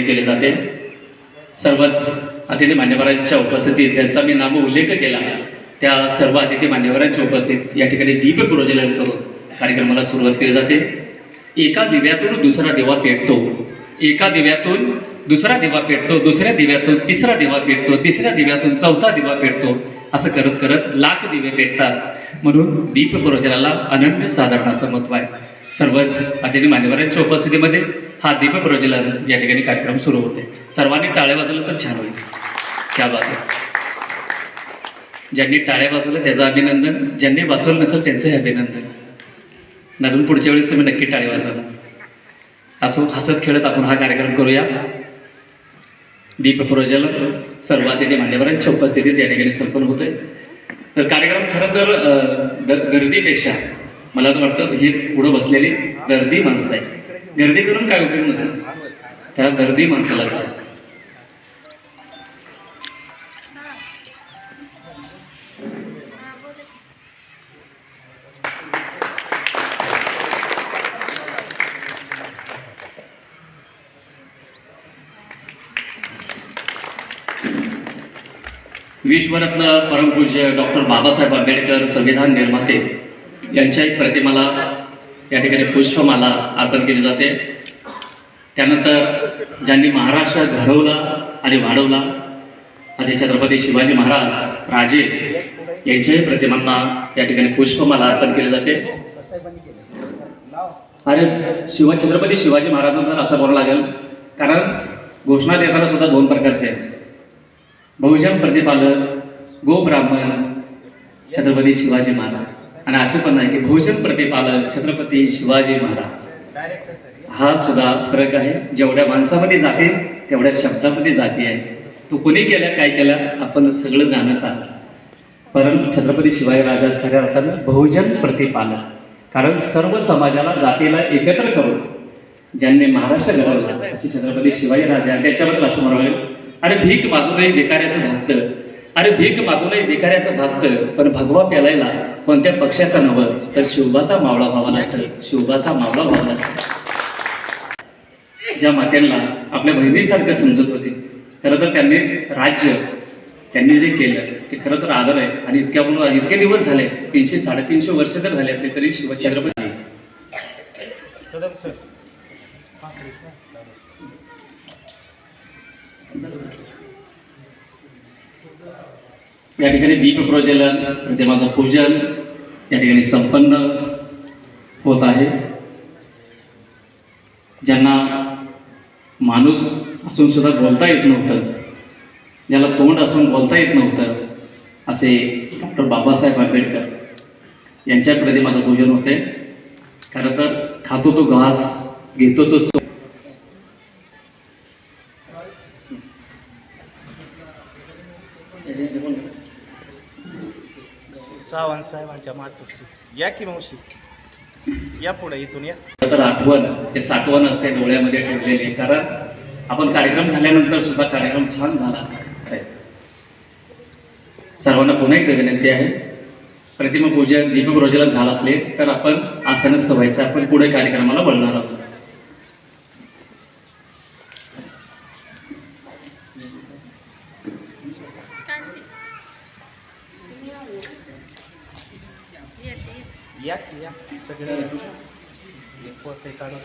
वगैरे केले जाते. सर्वच अतिथी मान्यवरांच्या उपस्थितीत त्यांचा मी नाम उल्लेख केला त्या सर्व अतिथी मान्यवरांच्या उपस्थित या ठिकाणी दीप प्रज्वलन करून कार्यक्रमाला सुरुवात केली जाते. एका दिव्यातून दुसरा दिवा पेटतो. एका दिव्यातून दुसरा दिवा पेटतो दुसऱ्या दिव्यातून तिसरा दिवा पेटतो तिसऱ्या दिव्यातून चौथा दिवा पेटतो. असं करत करत लाख दिवे पेटतात. म्हणून दीप प्रज्वलाला अनन्य साधारण असं महत्त्व आहे. सर्वच अतिथी मान्यवरांच्या उपस्थितीमध्ये हा दीप प्रज्वलन या ठिकाणी कार्यक्रम सुरू होते. सर्वांनी टाळ्या वाजवलं तर छान होईल. त्या बाजू ज्यांनी टाळ्या वाजवलं त्याचं अभिनंदन ज्यांनी वाचवलं नसेल त्यांचंही अभिनंदन. नरून पुढच्या वेळेस तुम्ही नक्की टाळे वाजवला असो हसत खेळत आपण हा कार्यक्रम करूया. दीप प्रज्वलन सर्व अतिथी मान्यवरांच्या उपस्थितीत या ठिकाणी संपन्न होतोय. तर कार्यक्रम खरं तर गर्दीपेक्षा मला तर वाटतं ही पुढं बसलेली गर्दी माणसं आहे गर्दी करून काय उपयोग नसतो त्याला गर्दी माणसाला लागतात विश्वरत्न परमपूज्य डॉक्टर बाबासाहेब आंबेडकर संविधान निर्माते यांच्या एक प्रतिमाला या ठिकाणी पुष्पमाला अर्पण केली जाते. त्यानंतर ज्यांनी महाराष्ट्र घडवला आणि वाढवला असे छत्रपती शिवाजी महाराज राजे यांच्याही प्रतिमांना या ठिकाणी पुष्पमाला अर्पण केली जाते. अरे शिवा छत्रपती शिवाजी महाराजांना असं बोलावं लागेल. कारण घोषणा देताना सुद्धा दोन प्रकारचे आहेत. बहुजन प्रतिपालक गो ब्राह्मण छत्रपती शिवाजी महाराज. आणि असे पण नाही की बहुजन प्रतिपालक छत्रपती शिवाजी महाराज. हा सुद्धा फरक आहे. जेवढ्या माणसामध्ये जाते तेवढ्या शब्दामध्ये जाती आहे. तो कोणी केल्या काय केल्या आपण सगळं जाणत आहोत. परंतु छत्रपती शिवाजी राजाच खऱ्या अर्थानं बहुजन प्रतिपालक कारण सर्व समाजाला जातीला एकत्र करून ज्यांनी महाराष्ट्र घडवला छत्रपती शिवाजी राजा त्याच्याबद्दल असं म्हणाले अरे भीक मागू नये भिकाऱ्याचं भक्त. अरे भीक मागू नये भिकाऱ्याचं भक्त पण भगवा प्यालायला कोणत्या पक्षाचा नवं तर शिवबाचा मावळा व्हावा लागतं. शिवबाचा मावळा व्हावा लागतं. ज्या मात्यांना आपल्या बहिणीसारखं समजत होते खरं तर त्यांनी राज्य त्यांनी जे केलं ते खरं तर आदर आहे. आणि इतक्या म्हणून इतके दिवस झाले तीनशे साडेतीनशे वर्ष जर झाले असले तरी शिव छत्रपती कदम सर. या ठिकाणी दीप प्रज्वलन प्रतिमाचं पूजन या ठिकाणी संपन्न होत आहे. ज्यांना माणूस असून सुद्धा बोलता येत नव्हतं ज्याला तोंड असून बोलता येत नव्हतं असे डॉक्टर बाबासाहेब आंबेडकर यांच्या प्रतिमाचं पूजन होते खरं तर खातो तो घास घेतो तो सावंत साहेबांच्या मातोश्री या की मावशी? या पुढे इथून या. तर आठवण हे साठवण असते डोळ्यामध्ये ठेवलेली कारण आपण कार्यक्रम झाल्यानंतर सुद्धा कार्यक्रम छान झाला. आहे. सर्वांना पुन्हा एकदा विनंती आहे. प्रतिमा पूजन दीपक रोजला झाला असले तर आपण आसनस्थ व्हायचं आपण पुढे कार्यक्रमाला बोलणार आहोत. या की या. सगळे एक पोते काढून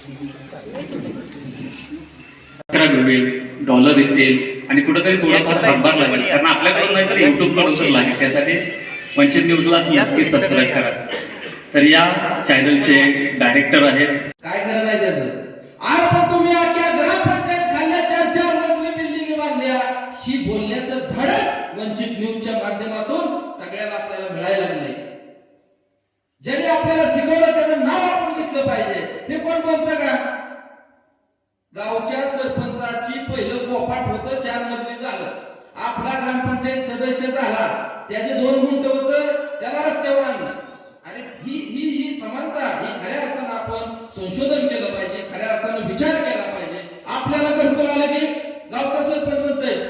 अकरा मिळेल डॉलर येतील आणि कुठेतरी थोडाफार हातभार लागेल. कारण आपल्याकडून नाही तर युट्यूबकडून तर लागेल त्यासाठी वंचित न्यूजला नक्की सबस्क्राईब करा. तर या चॅनलचे डायरेक्टर आहेत. काय अरे पण तुम्ही अख्ख्या ग्रामपंचायत खाल्ल्या चार चार मजली बिल्डिंग बांधल्या ही बोलण्याचं धडक वंचित न्यूजच्या माध्यमातून सगळ्याला आपल्याला मिळायला लागले ज्यांनी आपल्याला शिकवलं त्याचं नाव आपण घेतलं पाहिजे. हे कोण बोलत का? गावच्या सरपंचाची पहिलं कोपाट होतं चार मजली झालं. आपला ग्रामपंचायत सदस्य झाला. त्याचे दोन गुंट होतं त्याला रस्त्यावर आणलं. आणि ही ही ही समानता ही खऱ्या अर्थानं आपण संशोधन केलं पाहिजे खऱ्या अर्थानं विचार केला पाहिजे. आपल्याला घरकुल आलं की गावचा सरपंच म्हणतोय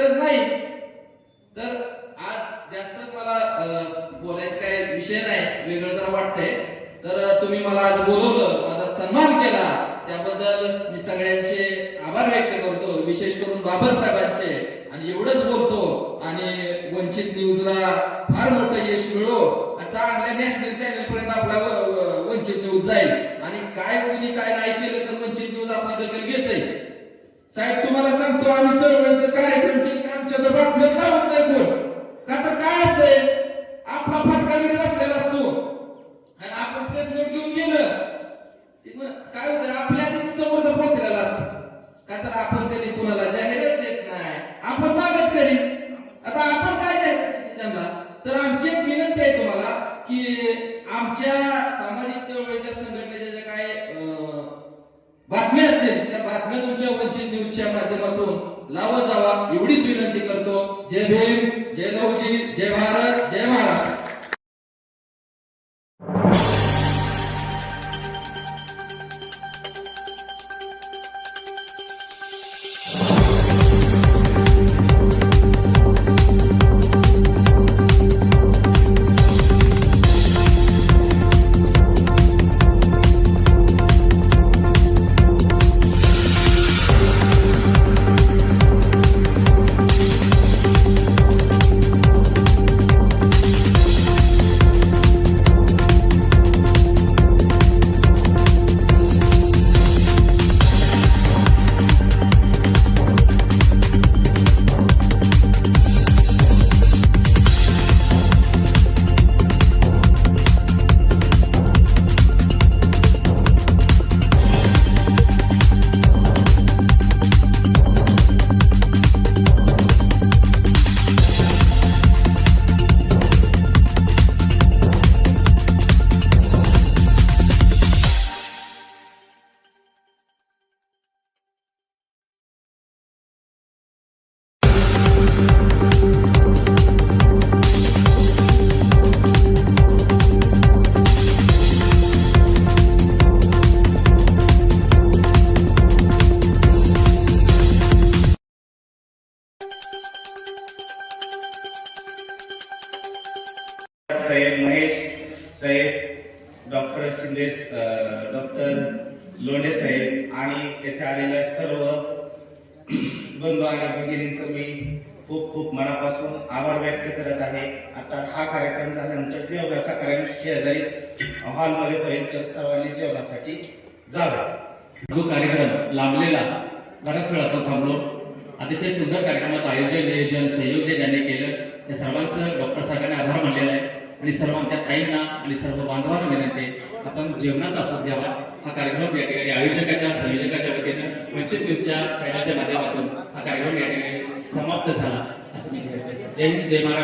गरज नाही. तर आज जास्त मला बोलायचं काय विषय नाही वेगळं जर वाटतंय. तर तुम्ही मला आज बोलवलं माझा सन्मान केला. त्याबद्दल मी सगळ्यांचे आभार व्यक्त करतो विशेष करून बाबर साहेबांचे. आणि एवढंच बोलतो आणि वंचित न्यूजला फार मोठं यश मिळो. चांगल्या नॅशनल चॅनल पर्यंत आपला वंचित न्यूज जाईल. आणि काय कोणी काय नाही केलं तर वंचित न्यूज आपली दखल घेत साहेब तुम्हाला सांगतो आम्ही चळवळीचं कार्यक्रम केली की आमच्या तर नाही कोण? का तर काय असतंय आपला फटका घरी बसलेला असतो. आणि आपण प्लेसमेंट घेऊन गेलं काय होतं? आपल्या आधी समोरचा पोहोचलेला असतो. का तर आपण कधी कोणाला जाहिरात देत नाही. आपण मागत करी आता आपण काय जाहिरात त्यांना? तर आमची एक विनंती आहे तुम्हाला की आमच्या डॉक्टर डॉक्टर लोंढे साहेब आणि येथे आलेल्या सर्व बंधू आणि भगिनींचं मी खूप खूप मनापासून आभार व्यक्त करत आहे. आता हा कार्यक्रम झाल्यानंतर जेवणाचा कार्यक्रम शेजारीच हॉलमध्ये होईल तर सर्वांनी जेवणासाठी जावे. जो कार्यक्रम लांबलेला बऱ्याच वेळ आपण थांबलो. अतिशय सुंदर कार्यक्रमाचं आयोजन नियोजन सहयोग जे ज्यांनी केलं त्या सर्वांचं डॉक्टर साहेबांनी आभार मानलेला आहे. आणि सर्व आमच्या ताईंना आणि सर्व बांधवांना विनंती आहे, आपण जेवणाचा आस्वाद घ्यावा. हा कार्यक्रम या ठिकाणी आयोजकाच्या संयोजकाच्या वतीनं वंचित न्यूजच्या चॅनलच्या माध्यमातून हा कार्यक्रम या ठिकाणी समाप्त झाला. असं मी जय हिंद जय महाराज